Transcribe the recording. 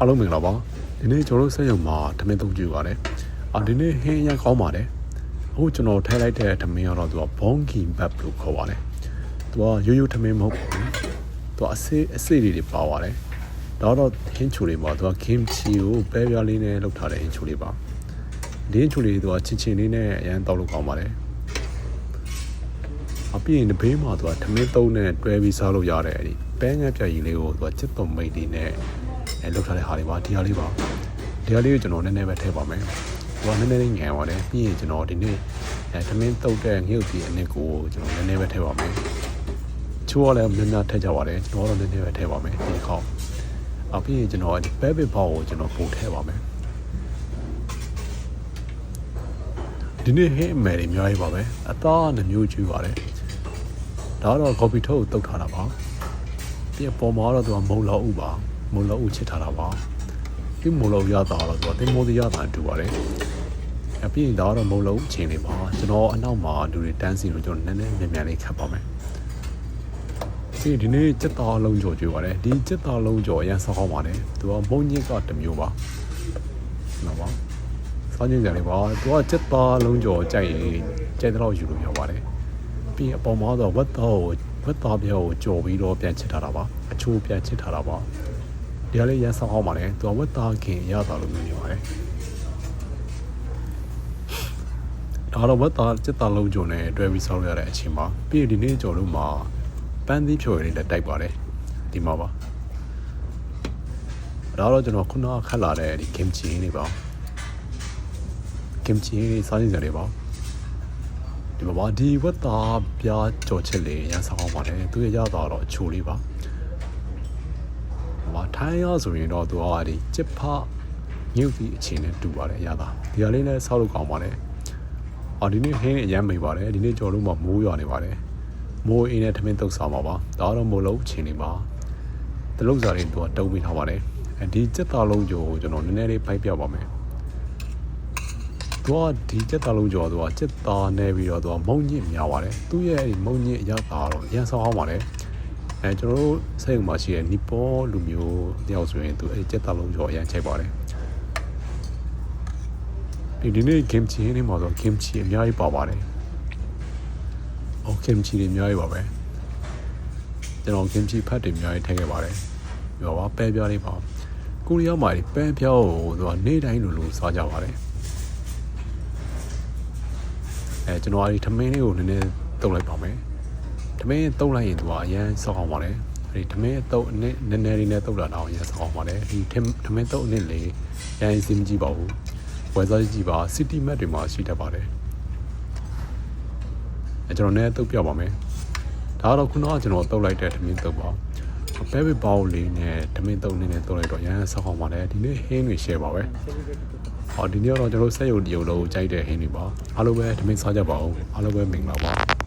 အားလုံးမင်္ဂလာပါဒီနေ့ကျွန်တော်တို့ဆက်ရုံမှာထမင်းသုံးကြည့်ပါတယ်အာဒီနေ့ဟင်းရမ်းကောင်းပါတယ်အခုကျွန်တော်ထည့်လိုက်တဲ့ထမင်းကတော့သူကဘုံကီဘတ်လို့ခေါ်ပါတယ်သူကရိုးရိုးထမင်းမဟုတ်ဘူးသူကအစေးအစေးလေးတွေပါပါတယ်ဒါတော့ဟင်းချိုလေးပါသူက kimchi ကိုပဲပြားလေးနဲ့လုပ်ထားတဲ့ဟင်းချိုလေးပါဒီဟင်းချိုလေးသူကချင်းချင်းလေးနဲ့အရန်တောက်လို့ကောင်းပါတယ်အပြည့်ရင်ဘေးမှာသူကထမင်းသုံးနဲ့တွဲပြီးစားလို့ရတဲ့အဲ့ဒီပဲငတ်ပြကြီးလေးကိုသူကချစ်သွန်မိတ်လေးနဲ့ အဲလောက်ထားတဲ့ဟာလေးပါဒီဟာလေးပါဒီဟာလေးကိုကျွန်တော်နည်းနည်းပဲထည့်ပါမယ်ဟိုကနည်းနည်းလေးငန်ပါတယ်ပြီးရင်ကျွန်တော်ဒီနေ့အဲထမင်းတုတ်တဲ့ငှုတ်ဒီအနစ်ကိုကျွန်တော်နည်းနည်းပဲထည့်ပါမယ်ချိုးရလည်းများများထည့်ကြပါတယ်ကျွန်တော်တော့နည်းနည်းပဲထည့်ပါမယ်ဒီခေါက်အပြီးရင်ကျွန်တော်ဒီပဲပစ်ဘောက်ကိုကျွန်တော်ပို့ထည့်ပါမယ်ဒီနေ့ဟင်းအမယ်တွေအများကြီးပါပဲအသားနှမျိုးကျွေးပါတယ်ဒါကတော့ coffee ထုတ်ကိုတုတ်ထားတာပါဒီအပေါ်မှာတော့သူကမုံလောက်ဥပါ မုံလောက်ဥချစ်ထားတာပါဒီမုံလောက်ရတာတော့သူကတင်မိုးစရတာတူပါတယ်အပြင်ဒါကတော့မုံလောက်အချိန်လေးပါကျွန်တော်အနောက်မှာလူတွေတန်းစီလို့ကျွန်တော်နည်းနည်းမြန်မြန်လေးခတ်ပါမယ်ဒီဒီနေ့စက်သားလုံးကြော်ကြွေးပါတယ်ဒီစက်သားလုံးကြော်အရင်ဆောက်အောင်ပါတယ်သူကမုံညစ်ကတစ်မျိုးပါနော်ပါစောင်းကျင်ကြတယ်ပါသူကစက်သားလုံးကြော်ကြိုက်ရင်ကြိုက်တော့ယူလို့ရပါတယ်ပြီးအပေါ်မှာတော့ဝတ်တော်ကိုဝတ်တော်ပြောကိုကြော်ပြီးတော့ပြန်ချစ်ထားတာပါအချိုးပြန်ချစ်ထားတာပါ ဒီကလေးရန်ဆောင်အောင်ပါတယ်သူကဝတ်တော်ခင်ရတာလို့မျိုးနေပါတယ်ဒါတော့ဝတ်တော်စက်သားလုံးကြော်နဲ့တွဲပြီးဆောက်ရတဲ့အချိန်မှာပြီးဒီနေ့ကြော်လို့မှာပန်းသီးဖြိုရည်လည်းတိုက်ပါတယ်ဒီမှာပါဒါတော့ကျွန်တော်ခုနကခတ်လာတဲ့ဒီ kimchi နေပါ kimchi နေစားနေကြတယ်ပါဒီမှာပါဒီဝတ်သားပြားကြော်ချစ်လေးရန်ဆောင်အောင်ပါတယ်သူရရတာတော့အချိုလေးပါ မထိုင်းရဆိုရင်တော့သူကဒီချစ်ဖညုပ်ပြီးအချင်းနဲ့တူပါတယ်ရတာဒီဟာလေးလည်းဆောက်လို့ကောင်းပါတယ်အော်ဒီနေ့ဟင်းအရမ်းမိပါတယ်ဒီနေ့ကြော်လို့မှမိုးရွာနေပါတယ်မိုးအင်းနဲ့ထမင်းတုပ်ဆောင်ပါပါဒါတော့မိုးလုံးအချင်းနေပါတလုံးစားတွေသူကတုံးပေးထားပါတယ်အဲဒီစက်သားလုံးကြော်ကိုကျွန်တော်နည်းနည်းလေးပိုက်ပြပါမယ်သူကဒီစက်သားလုံးကြော်သူကစက်သားနဲ့ပြီးတော့သူကမုံညစ်များပါတယ်သူ့ရဲ့မုံညစ်အရသာတော့ရန်ဆောင်အောင်ပါတယ် အဲကျွန်တော်တို့စိတ်ုံမှာရှိတဲ့နီပေါ်လူမျိုးတယောက်ဆိုရင်သူအဲစက်သားလုံးကြော်အရန်ချိုက်ပါတယ်ဒီဒီနေ့ kimchi နေမှာတော့ kimchi အများကြီးပါပါတယ်။အော် kimchi တွေအများကြီးပါပဲ။ကျွန်တော် kimchi ဖတ်တွေအများကြီးထည့်ခဲ့ပါတယ်။ပြောပါပဲပြားလေးပါ။ကိုရီးယားမှာဒီပဲပြားကိုသူကနေ့တိုင်းလိုလိုစားကြပါတယ်။အဲကျွန်တော်အဲဒီထမင်းလေးကိုနည်းနည်းတုပ်လိုက်ပါမယ်။ ထမင်းတုပ်လိုက်ရင်သူကအရန်စောက်အောင်ပါတယ်။အဲဒီထမင်းအတုပ်အနည်းနည်းနည်းလေးနဲ့တုပ်လာတော့အရန်စောက်အောင်ပါတယ်။ဒီထမင်းတုပ်အနည်းလေးရန်စင်မကြည့်ပါဘူး။ဝယ်စားကြည့်ပါ city map တွေမှာရှိတတ်ပါတယ်အဲကျွန်တော်လည်းတုတ်ပြပါမယ်ဒါကတော့ခုနကကျွန်တော်တုတ်လိုက်တဲ့ဓမင်းတုတ်ပါပဲပဲပေါင်းလေးနဲ့ဓမင်းတုတ်လေးနဲ့တုတ်လိုက်တော့ရမ်းဆောက်အောင်ပါတယ်ဒီနေ့ဟင်းတွေ share ပါပဲဟောဒီနေ့တော့ကျွန်တော်ဆက်ရုပ်ဒီရုပ်လုံးကြိုက်တဲ့ဟင်းတွေပါအားလုံးပဲဓမင်းစားကြပါဦးအားလုံးပဲမင်္ဂလာပါ